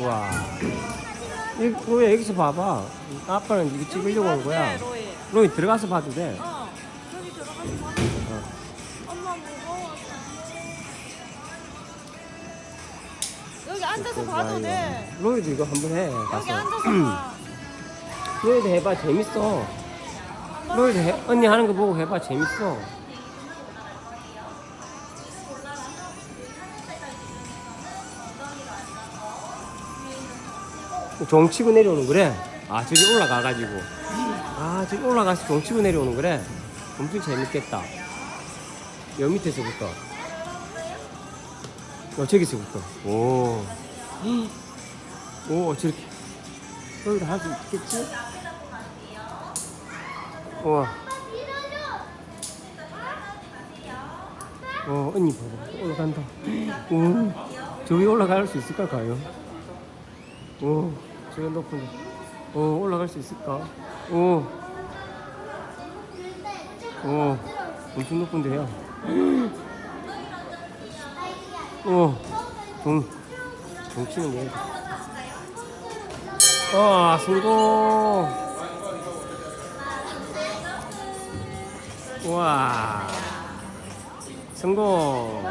와. 왜 여기서 봐봐. 아빠는 이거 찍으려고 한 거야. 로이. 로이 들어가서 봐도 돼. 어. 저기 들어가서 봐. 어. 엄마 무거워. 여기 앉아서 봐도 돼. 로이도 이거 한번 해. 여기 가서. 앉아서 봐. 로이도 해봐. 재밌어. 로이도 해. 언니 하는 거 보고 해봐. 재밌어. 종 치고 내려오는 거래. 아 저기 올라가가지고. 아 저기 올라가서 종 치고 내려오는 거래. 엄청 재밌겠다. 여 밑에서부터. 어 저기서부터. 오. 오 저렇게. 너희도 할수 있겠지? 우와. 어, 언니 봐봐. 올라간다. 오, 저기 올라갈 수 있을까, 과연? 오, 저기 높은데. 오, 올라갈 수 있을까? 오. 오, 엄청 높은데요. 오, 동, 동치는 얘. 아, 성공! 와, 성공!